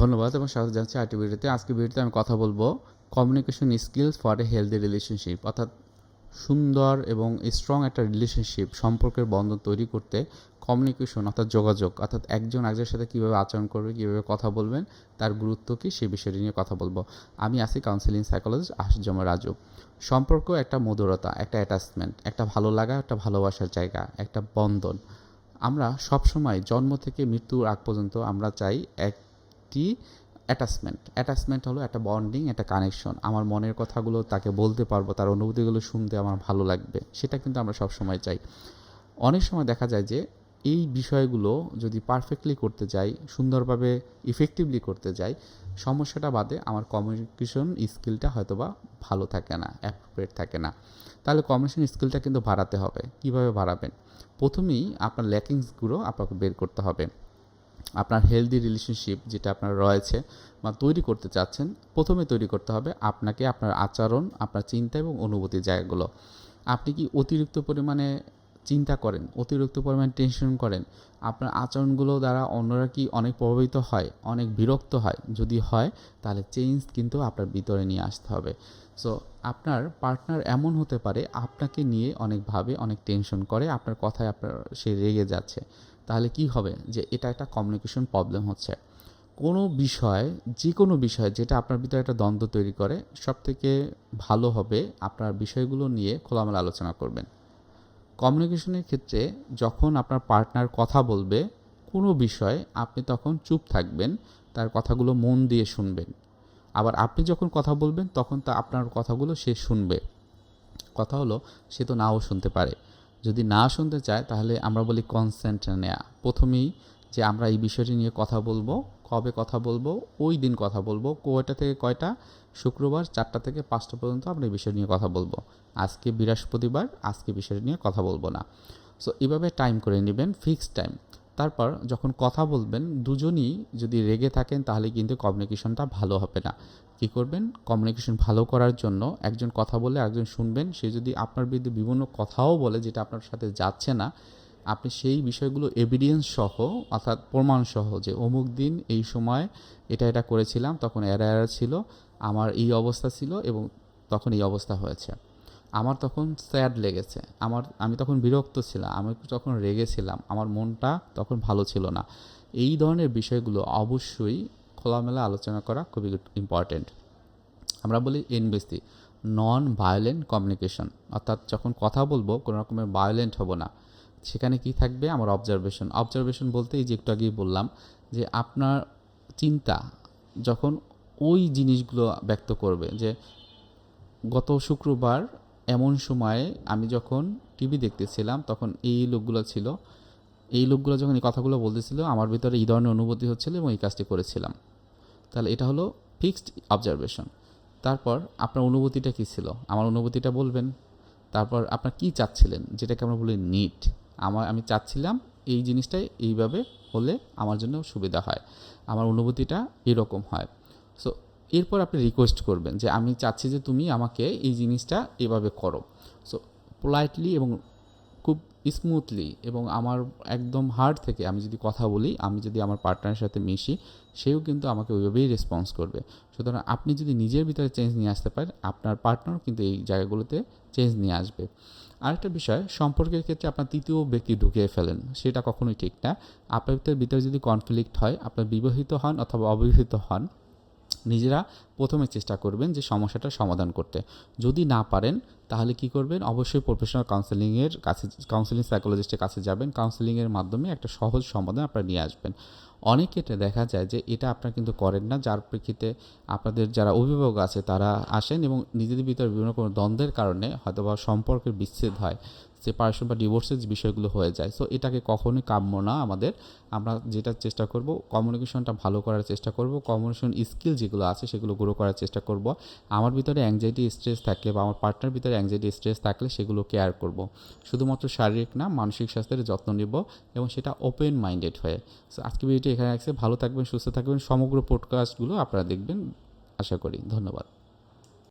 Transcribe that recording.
ধন্যবাদ এবং স্বাগত জানাচ্ছি আইটি ভিডিওতে। আজকে ভিডিওতে আমি কথা বলব communication skills for a healthy relationship অর্থাৎ সুন্দর এবং স্ট্রং একটা রিলেশনশিপ সম্পর্কের বন্ধন তৈরি করতে কমিউনিকেশন অর্থাৎ যোগাযোগ, অর্থাৎ একজন একজনের সাথে কীভাবে আচরণ করবে, কীভাবে কথা বলবেন, তার গুরুত্ব কী, সেই বিষয়টি নিয়ে কথা বলব। আমি আছি কাউন্সিলিং সাইকোলজিস্ট আশুজমা রাজু। সম্পর্ক একটা মধুরতা, একটা অ্যাটাচমেন্ট একটা ভালো লাগা, একটা ভালোবাসার জায়গা, একটা বন্ধন। আমরা সবসময় জন্ম থেকে মৃত্যুর আগ পর্যন্ত আমরা চাই একটি অ্যাটাচমেন্ট অ্যাটাচমেন্ট হলো একটা বন্ডিং একটা কানেকশন আমার মনের কথাগুলো তাকে বলতে পারব, তার অনুভূতিগুলো শুনতে আমার ভালো লাগবে, সেটা কিন্তু আমরা সবসময় চাই। অনেক সময় দেখা যায় যে, এই বিষয়গুলো যদি পারফেক্টলি করতে যাই, সুন্দরভাবে ইফেক্টিভলি করতে যাই, সমস্যাটা বাদে আমার কমিউনিকেশন স্কিলটা হয়তোবা ভালো থাকে না অ্যাপ্রোপ্রিয়েট থাকে না। তাহলে কমিউনিকেশন স্কিলটা কিন্তু বাড়াতে হবে। কীভাবে বাড়াবেন? প্রথমেই আপনার ল্যাকিংসগুলো আপনাকে বের করতে হবে। আপনার হেলদি রিলেশনশিপ যেটা আপনার রয়েছে বা তৈরি করতে চাচ্ছেন, প্রথমে তৈরি করতে হবে আপনাকে আপনার আচরণ, আপনার চিন্তা এবং অনুভূতির জায়গাগুলো। আপনি কি অতিরিক্ত পরিমাণে চিন্তা করেন, অতিরিক্ত পরিমাণে টেনশন করেন? আপনার আচরণগুলো দ্বারা অন্যরা কি অনেক প্রভাবিত হয়, অনেক বিরক্ত হয়? যদি হয়, তাহলে চেঞ্জ কিন্তু আপনার ভিতরে নিয়ে আসতে হবে। সো আপনার পার্টনার এমন হতে পারে, আপনাকে নিয়ে অনেক ভাবে অনেক টেনশন করে, আপনার কথায় আপনার সে রেগে যাচ্ছে। তাহলে কি হবে? যে এটা একটা কমিউনিকেশন প্রবলেম হচ্ছে। কোনো বিষয় যে কোনো বিষয় যেটা আপনার ভিতরে একটা দ্বন্দ্ব তৈরি করে সব থেকে ভালো হবে আপনার বিষয়গুলো নিয়ে খোলামেলা আলোচনা করবেন। কমিউনিকেশনের ক্ষেত্রে যখন আপনার পার্টনার কথা বলবে, কোনো বিষয় আপনি তখন চুপ থাকবেন, তার কথাগুলো মন দিয়ে শুনবেন। আবার আপনি যখন কথা বলবেন, তখন তা আপনার কথাগুলো সে শুনবে। কথা হলো, সে তো নাও শুনতে পারে। যদি না শুনতে চায়, তাহলে আমরা বলি কনসেন্ট নেয়া। প্রথমেই যে আমরা এই বিষয়টি নিয়ে কথা বলব, কবে কথা বলব, ওই দিন কথা বলব, কয়টা থেকে কয়টা, শুক্রবার চারটা থেকে পাঁচটা পর্যন্ত আমরা এই বিষয় নিয়ে কথা বলব। আজকে বৃহস্পতিবার, আজকে বিষয়টি নিয়ে কথা বলব না। সো এভাবে টাইম করে নেবেন ফিক্সড টাইম তারপর যখন কথা বলবেন, দুজনই যদি রেগে থাকেন, তাহলে কিন্তু কমিউনিকেশনটা ভালো হবে না। কী করবেন? কমিউনিকেশন ভালো করার জন্য একজন কথা বলে একজন শুনবেন, সে যদি আপনার বিরুদ্ধে বিভিন্ন কথাও বলে, যেটা আপনার সাথে যাচ্ছে না, আপনি সেই বিষয়গুলো এভিডেন্স সহ, অর্থাৎ প্রমাণ সহ যে অমুক দিন এই সময় এটা এটা করেছিলাম, তখন এরা এরা ছিল, আমার এই অবস্থা ছিল এবং তখন এই অবস্থা হয়েছে। আমার তখন স্যাড লেগেছে। আমার, আমি তখন বিরক্ত ছিলাম, আমি তখন রেগেছিলাম আমার মনটা তখন ভালো ছিল না। এই ধরনের বিষয়গুলো অবশ্যই খোলামেলা আলোচনা করা খুবই ইম্পর্ট্যান্ট আমরা বলি এনবিসি নন ভায়োলেন্ট কমিউনিকেশন অর্থাৎ যখন কথা বলব, কোনো রকমের ভায়োলেন্ট হব না। সেখানে কি থাকবে? আমার অবজারভেশন অবজারভেশন বলতে এই যে একটু আগেই বললাম যে আপনার চিন্তা যখন ওই জিনিসগুলো ব্যক্ত করবে যে গত শুক্রবার এমন সময়ে আমি যখন টিভি দেখতেছিলাম, তখন এই লোকগুলো ছিল। এই লোকগুলো যখন এই কথাগুলো বলতেছিল, আমার ভিতরে এই ধরনের অনুভূতি হচ্ছিল এবং এই কাজটি করেছিলাম। তাহলে এটা হলো ফিক্সড অবজারভেশন তারপর আপনার অনুভূতিটা কী ছিল? আমার অনুভূতিটা বলবেন। তারপর আপনার কি চাচ্ছিলেন? যেটাকে আমরা বলি নিট আমার, আমি চাচ্ছিলাম এই জিনিসটাই এইভাবে হলে আমার জন্য সুবিধা হয়। আমার অনুভূতিটা এরকম হয়। সো এরপর আপনি রিকোয়েস্ট করবেন যে আমি চাচ্ছি যে তুমি আমাকে এই জিনিসটা এভাবে করো। সো পোলাইটলি এবং খুব স্মুথলি এবং আমার একদম হার্ড থেকে আমি যদি কথা বলি, আমি যদি আমার পার্টনারের সাথে মিশি, সেও কিন্তু আমাকে ওইভাবেই রেসপন্স করবে। সুতরাং আপনি যদি নিজের ভিতরে চেঞ্জ নিয়ে আসতে পারেন, আপনার পার্টনারও কিন্তু এই জায়গাগুলোতে চেঞ্জ নিয়ে আসবে। আরেকটা বিষয়, সম্পর্কের ক্ষেত্রে আপনার তৃতীয় ব্যক্তি ঢুকিয়ে ফেলেন, সেটা কখনোই ঠিক না। আপনার ভিতরে যদি কনফ্লিক্ট হয়, আপনার বিবাহিত হন অথবা অবিবাহিত হন নিজেরা প্রথমে চেষ্টা করবেন যে সমস্যাটা সমাধান করতে। যদি না পারেন, তাহলে কি করবেন? অবশ্যই প্রফেশনাল কাউন্সেলিংয়ের কাছে কাউন্সেলিং সাইকোলজিস্টের কাছে যাবেন। কাউন্সেলিংয়ের মাধ্যমে একটা সহজ সমাধান আপনারা নিয়ে আসবেন। অনেক ক্ষেত্রে দেখা যায় যে এটা আপনারা কিন্তু করেন না, যার প্রেক্ষিতে আপনাদের যারা অভিভাবক আছে তারা আসেন এবং নিজেদের ভিতরে বিভিন্ন কোনো দ্বন্দ্বের কারণে হয়তোবা সম্পর্কের বিচ্ছেদ হয় সেপারেশন বা ডিভোর্সের বিষয়গুলো হয়ে যায়। সো এটাকে কখনোই কাম্য না আমাদের। আমরা যেটা চেষ্টা করব কমিউনিকেশনটা ভালো করার চেষ্টা করব। কমিউনিকেশন স্কিল যেগুলো আছে সেগুলো গ্রো করার চেষ্টা করব। আমার ভিতরে অ্যাংজাইটি স্ট্রেস থাকলে বা আমার পার্টনার ভিতরে অ্যাংজাইটি স্ট্রেস থাকলে সেগুলো কেয়ার করব। শুধুমাত্র শারীরিক না, মানসিক স্বাস্থ্যের যত্ন নিব এবং সেটা ওপেন মাইন্ডেড হয়ে। সো আজকে ভিডিওটি এখানে আসছে ভালো থাকবেন, সুস্থ থাকবেন। সমগ্র পডকাস্টগুলো আপনারা দেখবেন। আশা করি। ধন্যবাদ।